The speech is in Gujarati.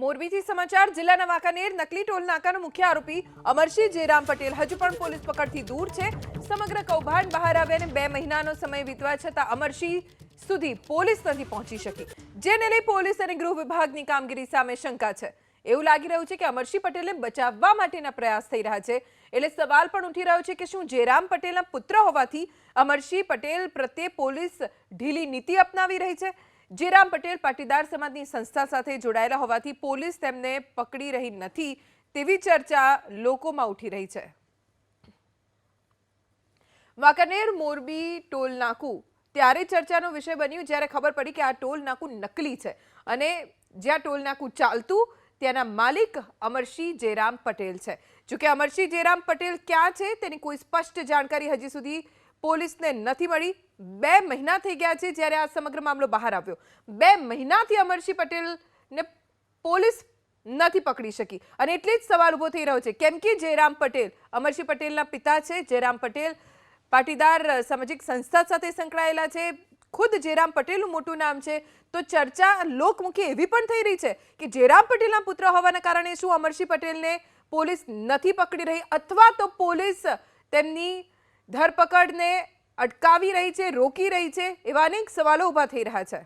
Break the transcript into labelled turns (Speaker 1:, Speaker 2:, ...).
Speaker 1: મોરબીથી સમાચાર જિલ્લાના વાંકાનેર નકલી ટોલ નાકાનો મુખ્ય આરોપી અમરસિંહ જયરામ પટેલ. હજુ પણ પોલીસ પકડથી દૂર છે. સમગ્ર કૌભાંડ બહાર આવ્યાને બે મહિનાનો સમય વીતવા છતાં અમરસિંહ સુધી પોલીસ નથી પહોંચી શકી. જેને લઈ પોલીસ અને ગૃહ વિભાગની કામગીરી સામે શંકા છે. એવું લાગી રહ્યું છે કે અમરસિંહ પટેલને બચાવવા માટેના પ્રયાસ થઈ રહ્યા છે. એટલે સવાલ પણ ઉઠી રહ્યો છે કે શું જેરામ પટેલના પુત્ર હોવાથી અમરસિંહ પટેલ પ્રત્યે પોલીસ ઢીલી નીતિ અપનાવી રહી છે? જેરામ પટેલ પાટીદાર સમાજની સંસ્થા સાથે જોડાયેલા હોવાથી પોલીસ તેમને પકડી રહી નથી તેવી ચર્ચા લોકોમાં ઉઠી રહી છે. વાંકાનેર, મોરબી, ટોલ નાકુ. ત્યારે ચર્ચાનો વિષય બન્યું જ્યારે ખબર પડી કે આ ટોલ નાકુ નકલી છે અને જ્યાં ટોલ નાકું ચાલતું ત્યાંના માલિક અમરસિંહ જયરામ પટેલ છે. જોકે અમરસિંહ જયરામ પટેલ ક્યાં છે તેની કોઈ સ્પષ્ટ જાણકારી હજી સુધી પોલીસને નથી મળી. બે મહિના થઈ ગયા છે જ્યારે આ સમગ્ર મામલો બહાર આવ્યો. બે મહિનાથી અમરસિંહ પટેલને પોલીસ નથી પકડી શકી. અને એટલે જ સવાલ ઊભો થઈ રહ્યો છે. કેમ કે જયરામ પટેલ અમરસિંહ પટેલના પિતા છે. જયરામ પટેલ પાટીદાર, સામાજિક સંસ્થા સાથે સંકળાયેલા છે. ખુદ જયરામ પટેલનું મોટું નામ છે. તો ચર્ચા લોકમુખી એવી પણ થઈ રહી છે કે જયરામ પટેલના પુત્ર હોવાના કારણે શું અમરસિંહ પટેલને પોલીસ નથી પકડી રહી અથવા તો પોલીસ તેમની ધરપકડને અટકાવી રહી છે, રોકી રહી છે એવા અનેક સવાલો ઊભા થઈ રહ્યા છે.